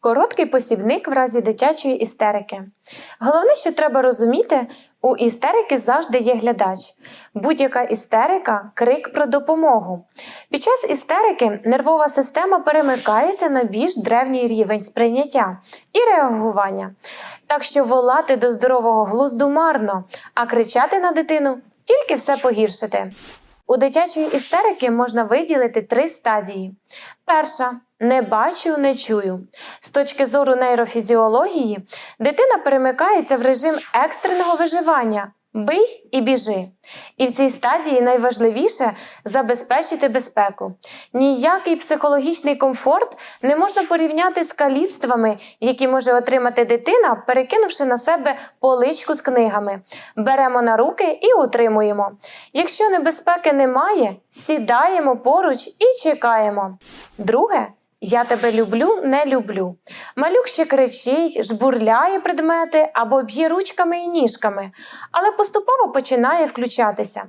Короткий посібник в разі дитячої істерики. Головне, що треба розуміти, у істерики завжди є глядач. Будь-яка істерика крик про допомогу. Під час істерики нервова система перемикається на більш древній рівень сприйняття і реагування. Так що волати до здорового глузду марно, а кричати на дитину тільки все погіршити. У дитячої істерики можна виділити три стадії. Перша не бачу, не чую. З точки зору нейрофізіології, дитина перемикається в режим екстреного виживання. Бий і біжи. І в цій стадії найважливіше забезпечити безпеку. Ніякий психологічний комфорт не можна порівняти з каліцтвами, які може отримати дитина, перекинувши на себе поличку з книгами. Беремо на руки і утримуємо. Якщо небезпеки немає, сідаємо поруч і чекаємо. Друге. Я тебе люблю, не люблю. Малюк ще кричить, жбурляє предмети або б'є ручками і ніжками, але поступово починає включатися.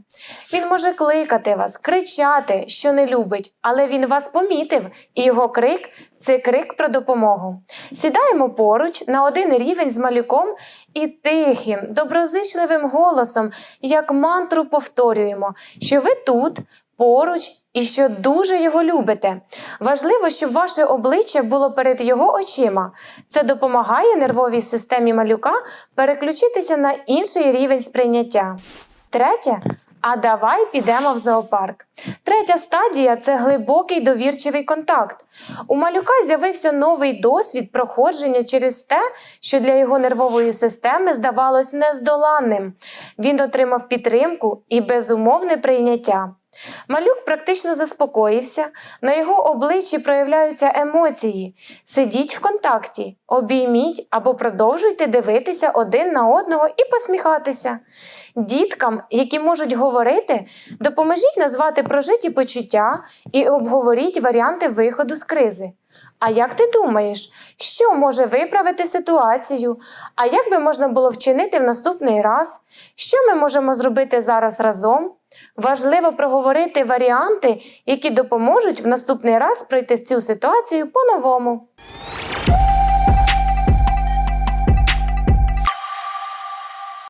Він може кликати вас, кричати, що не любить, але він вас помітив, і його крик це крик про допомогу. Сідаємо поруч на один рівень з малюком і тихим, доброзичливим голосом, як мантру повторюємо, що ви тут. Поруч і що дуже його любите. Важливо, щоб ваше обличчя було перед його очима. Це допомагає нервовій системі малюка переключитися на інший рівень сприйняття. Третє. А давай підемо в зоопарк. Третя стадія це глибокий довірчивий контакт. У малюка з'явився новий досвід проходження через те, що для його нервової системи здавалось нездоланним. Він отримав підтримку і безумовне прийняття. Малюк практично заспокоївся, на його обличчі проявляються емоції. Сидіть в контакті, обійміть або продовжуйте дивитися один на одного і посміхатися. Діткам, які можуть говорити, допоможіть назвати прожиті почуття і обговоріть варіанти виходу з кризи. А як ти думаєш, що може виправити ситуацію? А як би можна було вчинити в наступний раз? Що ми можемо зробити зараз разом? Важливо проговорити варіанти, які допоможуть в наступний раз пройти цю ситуацію по-новому.